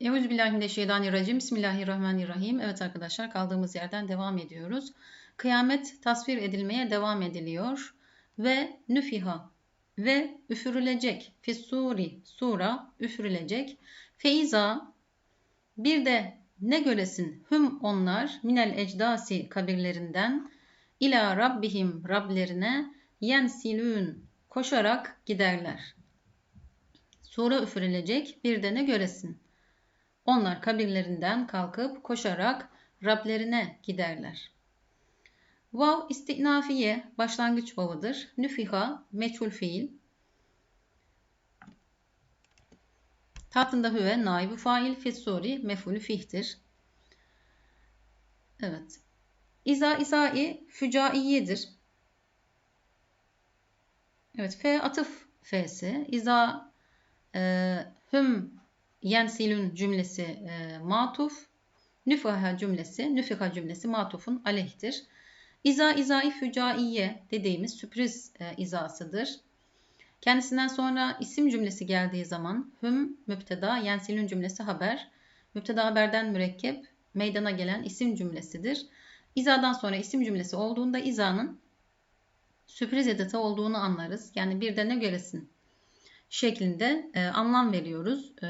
Euzubillahimineşşeytanirracim. Bismillahirrahmanirrahim. Evet arkadaşlar kaldığımız yerden devam ediyoruz. Kıyamet tasvir edilmeye devam ediliyor. Ve nüfiha ve üfürülecek. Fissuri sura üfürülecek. Feiza bir de ne göresin hüm onlar minel ecdasi kabirlerinden ila rabbihim Rablerine yensilün koşarak giderler. Sura üfürülecek bir de ne göresin onlar kabirlerinden kalkıp koşarak Rablerine giderler. Vav istinafiye başlangıç vavıdır. Nüfiha meçhul fiil. Tatında hüve naibu fail fessuri mefulü fihtir. Evet. İza izai fücaiyedir. Evet. F atıf f'si. İza e, hüm yensilün cümlesi e, matuf, nüfaha cümlesi, nüfiha cümlesi matufun aleyhtir. İza izai fücaiye dediğimiz sürpriz e, izasıdır. Kendisinden sonra isim cümlesi geldiği zaman hüm müpteda, yensilün cümlesi haber. Müpteda haberden mürekkep, meydana gelen isim cümlesidir. İzadan sonra isim cümlesi olduğunda izanın sürpriz edatı olduğunu anlarız. Yani bir de ne göresin şeklinde e, anlam veriyoruz. E,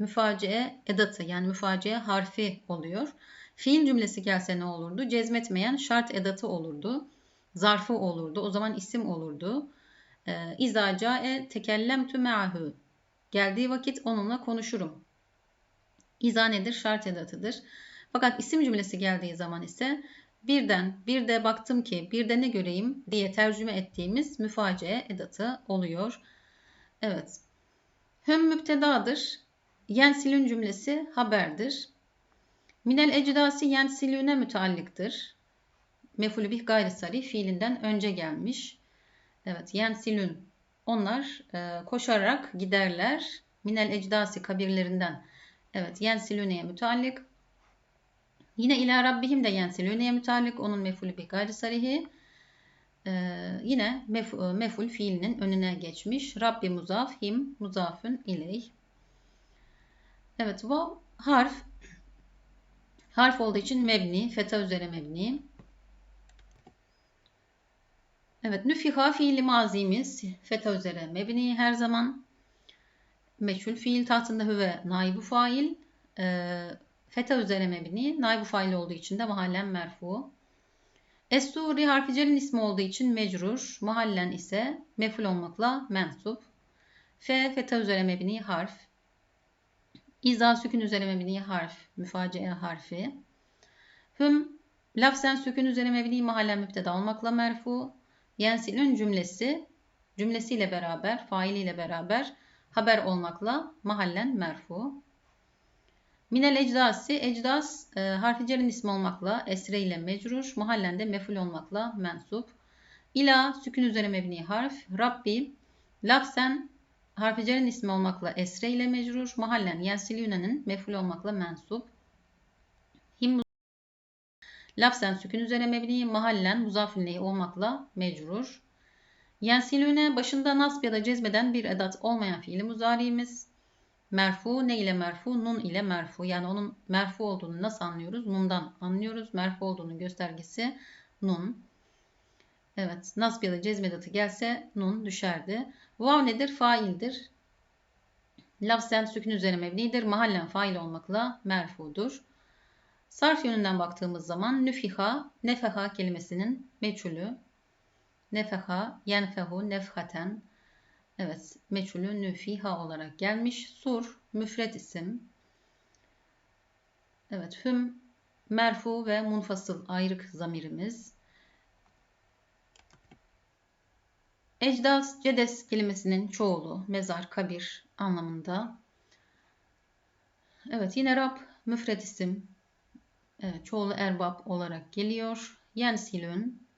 müfaciye edatı yani müfaciye harfi oluyor. Fiil cümlesi gelse ne olurdu? Cezmetmeyen şart edatı olurdu. Zarfı olurdu. O zaman isim olurdu. E, İza cae tekellemtü me'ahu. Geldiği vakit onunla konuşurum. İza nedir? Şart edatıdır. Fakat isim cümlesi geldiği zaman ise birden bir de baktım ki bir de ne göreyim diye tercüme ettiğimiz müfaciye edatı oluyor. Evet. Hüm müptedadır. Yensilün cümlesi haberdir. Minel ecdasi yensilüne müteallıktır. Mefulü bih gayri sarih fiilinden önce gelmiş. Evet yensilün. Onlar e, koşarak giderler. Minel ecdasi kabirlerinden. Evet yensilüneye müteallık. Yine ila rabbihim de yensilüneye müteallık. Onun mefulü bih gayri sarihi. Ee, yine mef, meful fiilinin önüne geçmiş. Rabbi muzaf, him muzafün ileyh. Evet vav harf. Harf olduğu için mebni, feta üzere mebni. Evet nüfiha fiili mazimiz feta üzere mebni her zaman. Meçhul fiil tahtında hüve naibu fail. E, feta üzere mebni. Naibu fail olduğu için de mahallen merfu. Es-Suri harfi celin ismi olduğu için mecrur, mahallen ise meful olmakla mensup. F feta üzere mebni harf. İza sükün üzere mebni harf, müfaciye harfi. Hüm lafzen sükün üzere mebni mahallen müpteda olmakla merfu. Yensilün cümlesi cümlesiyle beraber, failiyle beraber haber olmakla mahallen merfu. Minel ecdasi, ecdas e, harfi cerin ismi olmakla esre ile mecrur, mahallende meful olmakla mensup. İla sükün üzere mebni harf, Rabbi lafzen harfi cerin ismi olmakla esre ile mecrur, mahallen yensilünenin meful olmakla mensup. Him lafzen sükün üzere mebni, mahallen muzafilneyi olmakla mecrur. Yensilüne başında nasb ya da cezmeden bir edat olmayan fiili muzariimiz. Merfu ne ile merfu? Nun ile merfu. Yani onun merfu olduğunu nasıl anlıyoruz? Nundan anlıyoruz. Merfu olduğunu göstergesi nun. Evet. Nasb ya da cezmedatı gelse nun düşerdi. Vav nedir? Faildir. Lafzen sükun üzerine mebnidir. Mahallen fail olmakla merfudur. Sarf yönünden baktığımız zaman nüfiha, nefeha kelimesinin meçhulü. Nefeha, yenfehu, nefhaten, Evet, meçhulü nüfiha olarak gelmiş. Sur, müfret isim. Evet, hüm, merfu ve munfasıl ayrık zamirimiz. Ecdas, cedes kelimesinin çoğulu, mezar, kabir anlamında. Evet, yine Rab, müfret isim. Evet, çoğulu erbab olarak geliyor. Yensilün,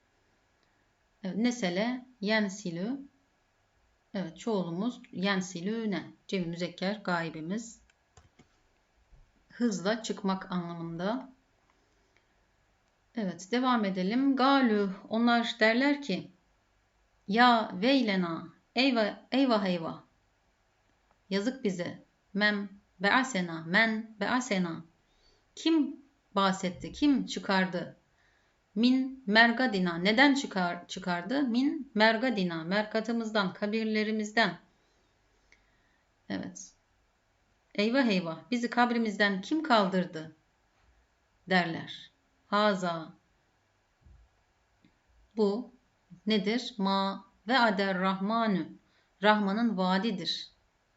evet, nesele, yensilü, Evet çoğulumuz yensilüne. Cem müzekker gaibimiz. Hızla çıkmak anlamında. Evet devam edelim. Galü onlar derler ki ya veylena eyvah eyvah eyvah yazık bize mem Be'asena. Men be'asena. Kim bahsetti? Kim çıkardı? Min mergadina. Neden çıkar, çıkardı? Min mergadina. Merkatımızdan, kabirlerimizden. Evet. Eyvah eyvah. Bizi kabrimizden kim kaldırdı? Derler. Haza. Bu nedir? Ma ve ader rahmanü. Rahman'ın vaadidir.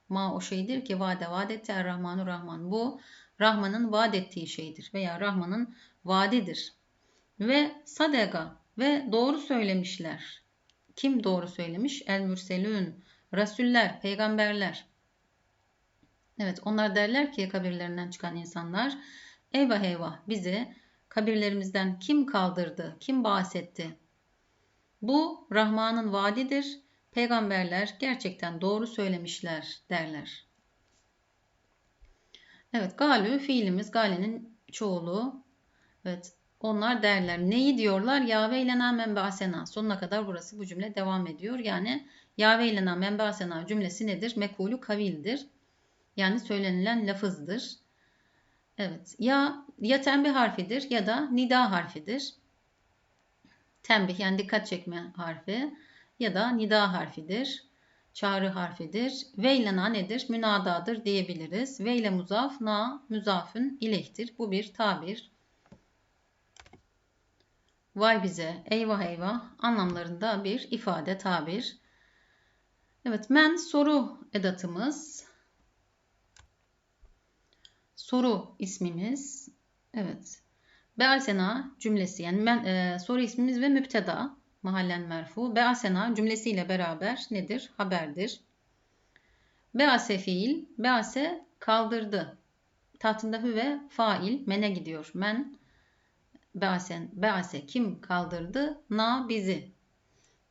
Ma o şeydir ki vade vaad etti er rahmanu rahman. Bu Rahman'ın vaad ettiği şeydir veya Rahman'ın vaadidir. Ve sadega ve doğru söylemişler. Kim doğru söylemiş? El mürselün, rasuller, peygamberler. Evet onlar derler ki kabirlerinden çıkan insanlar eyvah eyvah bizi kabirlerimizden kim kaldırdı, kim bahsetti? Bu Rahman'ın vaadidir. Peygamberler gerçekten doğru söylemişler derler. Evet galü fiilimiz galenin çoğulu. Evet onlar derler. Neyi diyorlar? Yahve ile menbasena. Sonuna kadar burası bu cümle devam ediyor. Yani Yahve ile menbasena cümlesi nedir? Mekulü kavildir. Yani söylenilen lafızdır. Evet. Ya ya tembih harfidir ya da nida harfidir. Tembih yani dikkat çekme harfi ya da nida harfidir. Çağrı harfidir. Ve ile na nedir? Münadadır diyebiliriz. Ve ile muzaf, na müzafın ilehtir. Bu bir tabir. Vay bize, eyvah eyvah anlamlarında bir ifade, tabir. Evet, men soru edatımız. Soru ismimiz. Evet. Be'asena cümlesi yani men, e, soru ismimiz ve müpteda mahallen merfu. Be'asena cümlesiyle beraber nedir? Haberdir. Be'ase fiil. Be'ase kaldırdı. Tahtında hüve fail. Mene gidiyor. Men be'asen. Be'ase kim kaldırdı? Na bizi.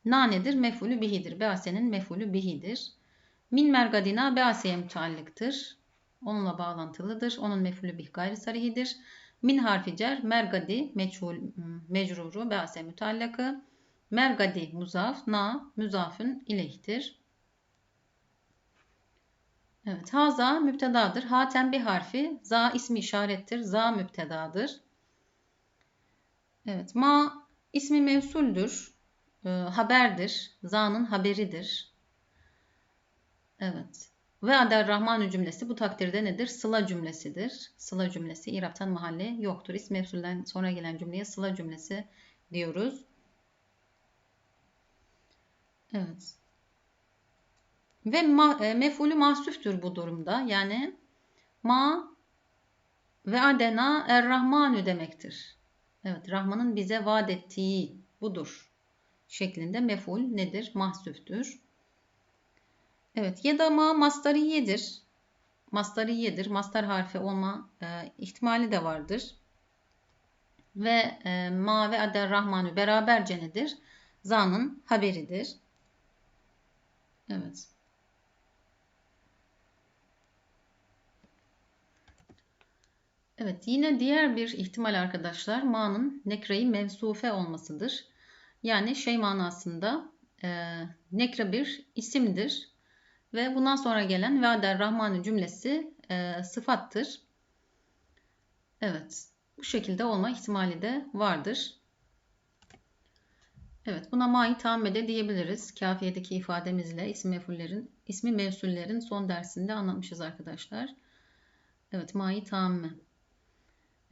Na nedir? Mefulü bihidir. Be'asenin mefulü bihidir. Min mergadina be'aseye müteallıktır. Onunla bağlantılıdır. Onun mefulü bih gayri sarihidir. Min harfi cer, mergadi, meçhul, mecruru, be'ase mütallakı. Mergadi muzaf, na müzafın ileyhtir. Evet, haza müptedadır. Ha tembih harfi, za ismi işarettir. Za müptedadır. Evet, ma ismi mevsuldür. E, haberdir. Za'nın haberidir. Evet. Ve ader rahmanü cümlesi bu takdirde nedir? Sıla cümlesidir. Sıla cümlesi İrab'tan mahalle yoktur. İsm mevsulden sonra gelen cümleye sıla cümlesi diyoruz. Evet. Ve ma, e, mefulü mahsüftür bu durumda. Yani ma ve adena er rahmanü demektir. Evet, Rahman'ın bize vaat ettiği budur. Şeklinde meful nedir? Mahsüftür. Evet, ya da ma mastariyedir. Mastariyedir. Mastar harfi olma e, ihtimali de vardır. Ve e, ma ve ader rahmanü beraberce nedir? Za'nın haberidir. Evet. Evet yine diğer bir ihtimal arkadaşlar ma'nın nekreyi mevsufe olmasıdır. Yani şey manasında e, nekre bir isimdir ve bundan sonra gelen Vader Rahmanü cümlesi e, sıfattır. Evet bu şekilde olma ihtimali de vardır. Evet buna mai tammede diyebiliriz. Kafiyedeki ifademizle ismi mefullerin, ismi mevsullerin son dersinde anlatmışız arkadaşlar. Evet mai tamme.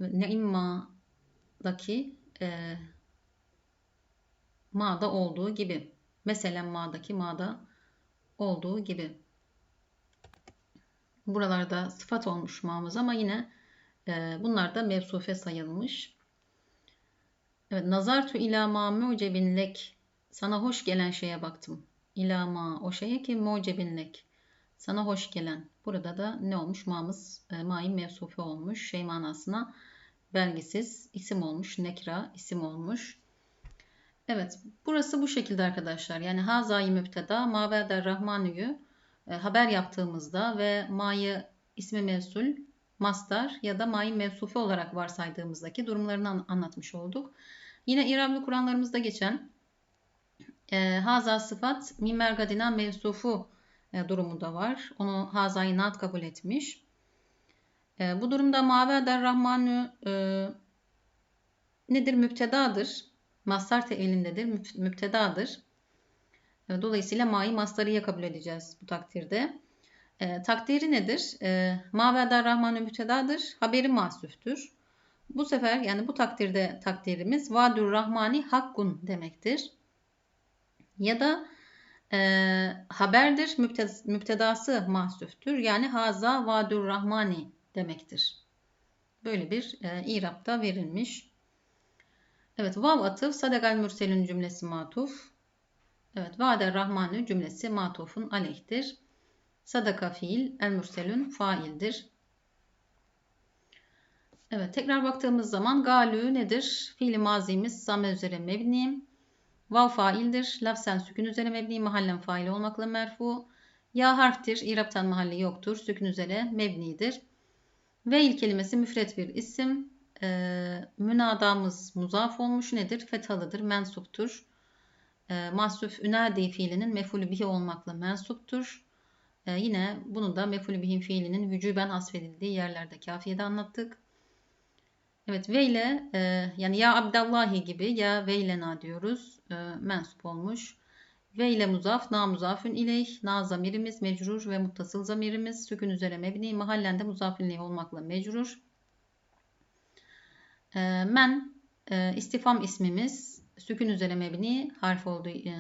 Neimma'daki e, ma'da olduğu gibi. Mesela ma'daki ma'da olduğu gibi. Buralarda sıfat olmuş ma'mız ama yine e, bunlar da mevsufe sayılmış. Evet, nazartu ila ma mucebin lek. Sana hoş gelen şeye baktım. İla ma o şeye ki mucebin lek. Sana hoş gelen. Burada da ne olmuş? Ma'mız e, ma'in mevsufi olmuş. Şey manasına belgisiz isim olmuş. Nekra isim olmuş. Evet, burası bu şekilde arkadaşlar. Yani hazayı müpteda, ma der rahmanüyü e, haber yaptığımızda ve ma'yı ismi mevsul, mastar ya da ma'yı mevsufi olarak varsaydığımızdaki durumlarını anlatmış olduk. Yine İrablı Kur'anlarımızda geçen e, haza sıfat mimer gadina mevsufu e, durumu da var. Onu hazayı nat kabul etmiş. E, bu durumda mavi rahmanü e, nedir? Müptedadır. Mastar tevilindedir. müp- Müptedadır. E, Dolayısıyla ma'yı mastarıya kabul edeceğiz bu takdirde. E, takdiri nedir? E, ma ve rahmanü müptedadır. Haberi masüftür. Bu sefer yani bu takdirde takdirimiz vadur rahmani hakkun demektir. Ya da e, haberdir müpte- müptedası mahsüftür. Yani haza vadur rahmani demektir. Böyle bir e, irapta verilmiş. Evet vav atıf sadakal mürselün cümlesi matuf. Evet vader rahmanü cümlesi matufun aleyhtir. Sadaka fiil, el mürselün faildir. Evet tekrar baktığımız zaman galü nedir? Fiili mazimiz zamme üzere mebni. Vav faildir. Lafzen sükün üzere mebni mahallen faili olmakla merfu. Ya harftir. İraptan mahalli yoktur. Sükün üzere mebnidir. Veil kelimesi müfret bir isim. Ee, münadamız muzaf olmuş nedir? Fethalıdır, mensuptur. Ee, mahsuf ünadi fiilinin mefulü bihi olmakla mensuptur. Ee, yine bunu da mefulü bihi fiilinin vücuben hasfedildiği yerlerde kafiyede anlattık. Evet ve ile e, yani ya Abdallahi gibi ya veylena diyoruz. E, mensup olmuş. Ve ile muzaf, na muzafün ileyh, na zamirimiz mecrur ve muttasıl zamirimiz sükün üzere mebni, mahallende muzafün ileyh olmakla mecrur. E, men e, istifam ismimiz sükün üzere mebni harf olduğu e,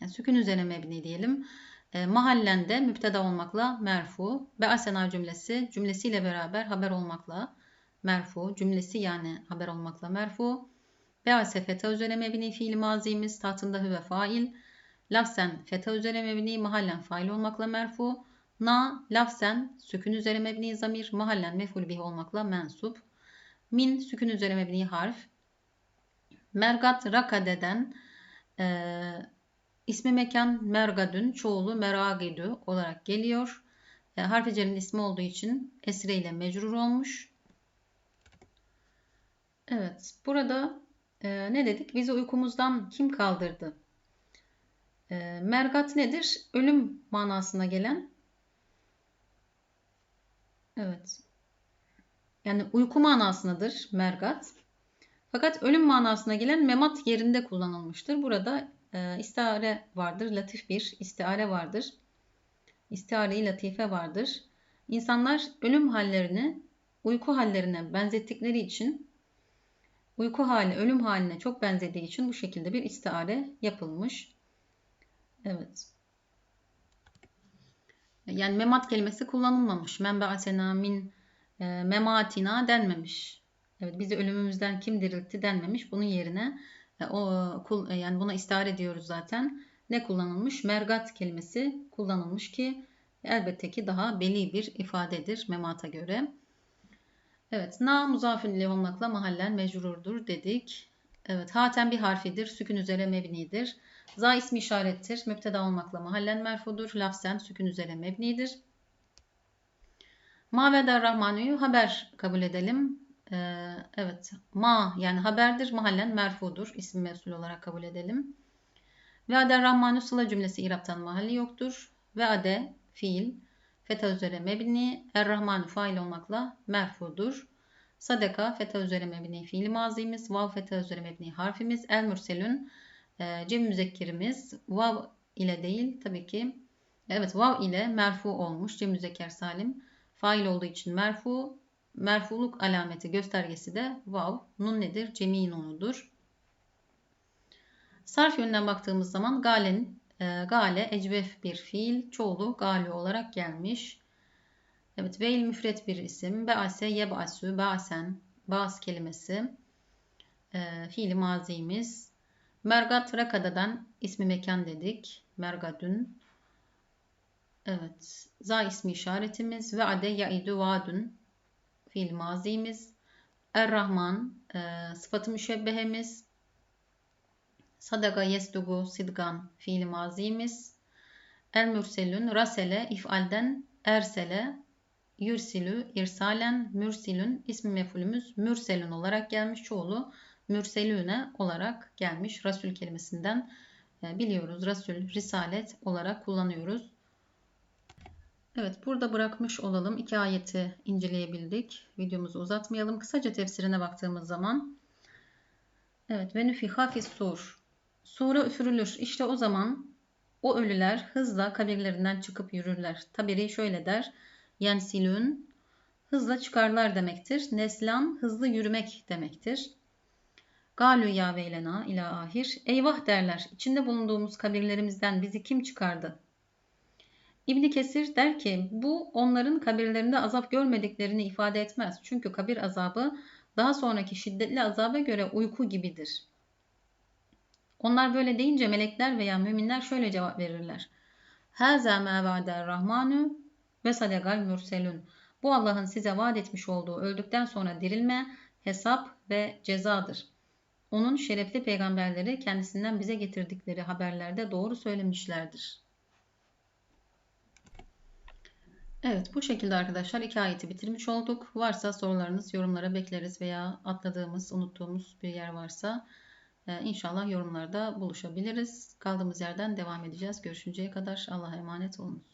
yani sükün üzere mebni diyelim. E, mahallende müpteda olmakla merfu. Be asena cümlesi cümlesiyle beraber haber olmakla merfu. Cümlesi yani haber olmakla merfu. Bease feta üzere mebni fiil mazimiz tahtında hüve fail. Lafzen feta üzere mebni mahallen fail olmakla merfu. Na lafzen sükün üzere mebni zamir mahallen meful bih olmakla mensup. Min sükün üzere mebni harf. Mergat rakadeden e, ismi mekan mergadün çoğulu meragidü olarak geliyor. E, harf cerin ismi olduğu için esre ile mecrur olmuş. Evet, burada e, ne dedik? Bizi uykumuzdan kim kaldırdı? E, mergat nedir? Ölüm manasına gelen. Evet. Yani uyku manasındadır mergat. Fakat ölüm manasına gelen memat yerinde kullanılmıştır. Burada e, istihare vardır. Latif bir istihare vardır. İstihare-i latife vardır. İnsanlar ölüm hallerini uyku hallerine benzettikleri için uyku hali ölüm haline çok benzediği için bu şekilde bir istiare yapılmış. Evet. Yani memat kelimesi kullanılmamış. Menbe asena min e, mematina denmemiş. Evet, bizi ölümümüzden kim diriltti denmemiş. Bunun yerine e, o e, yani buna istare diyoruz zaten. Ne kullanılmış? Mergat kelimesi kullanılmış ki elbette ki daha beli bir ifadedir memata göre. Evet, na muzafin ile olmakla mahallen mecrurdur dedik. Evet, haten bir harfidir, sükün üzere mebnidir. Za ismi işarettir, müpteda olmakla mahallen merfudur. Lafzen sükün üzere mebnidir. Ma ve rahmanuyu haber kabul edelim. Ee, evet, ma yani haberdir, mahallen merfudur. İsim mesul olarak kabul edelim. Ve ader rahmanu sıla cümlesi iraptan mahalli yoktur. Ve ade fiil feta üzere mebni, er-rahmanu fail olmakla merfudur. Sadaka feta üzere mebni fiil mazimiz, vav feta üzere mebni harfimiz, el mürselün e, cem müzekkirimiz vav ile değil tabii ki evet vav ile merfu olmuş cem müzekker salim fail olduğu için merfu. Merfuluk alameti göstergesi de vav. Nun nedir? Cemi nunudur sarf yönünden baktığımız zaman galen e, gale ecvef bir fiil. Çoğulu gali olarak gelmiş. Evet veil müfret bir isim. Bease yebasü basen bas kelimesi. E, fiili mazimiz. Mergat Rakada'dan ismi mekan dedik. Mergadün. Evet. Za ismi işaretimiz. Ve ade yaidu vadun. Fiil mazimiz. Er-Rahman. E, sıfatı müşebbehemiz. Sadaga yesdugu sidgan. Fiil mazimiz. El-Mürselün. Rasele. ifalden ersele. Yürsilü. irsalen. Mürsilün. ismi mefulümüz. Mürselün olarak gelmiş çoğulu mürselüne olarak gelmiş. Rasul kelimesinden biliyoruz. Rasul, risalet olarak kullanıyoruz. Evet, burada bırakmış olalım. İki ayeti inceleyebildik. Videomuzu uzatmayalım. Kısaca tefsirine baktığımız zaman Evet, ve nüfiha sur. Sura üfürülür. İşte o zaman o ölüler hızla kabirlerinden çıkıp yürürler. Tabiri şöyle der. Yensilün hızla çıkarlar demektir. Neslan hızlı yürümek demektir. Galü ya veylena ila ahir. Eyvah derler. İçinde bulunduğumuz kabirlerimizden bizi kim çıkardı? İbni Kesir der ki bu onların kabirlerinde azap görmediklerini ifade etmez. Çünkü kabir azabı daha sonraki şiddetli azaba göre uyku gibidir. Onlar böyle deyince melekler veya müminler şöyle cevap verirler. Haza ma va'der rahmanu ve sadagal mürselun. Bu Allah'ın size vaat etmiş olduğu öldükten sonra dirilme, hesap ve cezadır. Onun şerefli peygamberleri kendisinden bize getirdikleri haberlerde doğru söylemişlerdir. Evet bu şekilde arkadaşlar iki ayeti bitirmiş olduk. Varsa sorularınız yorumlara bekleriz veya atladığımız, unuttuğumuz bir yer varsa e, inşallah yorumlarda buluşabiliriz. Kaldığımız yerden devam edeceğiz. Görüşünceye kadar Allah'a emanet olunuz.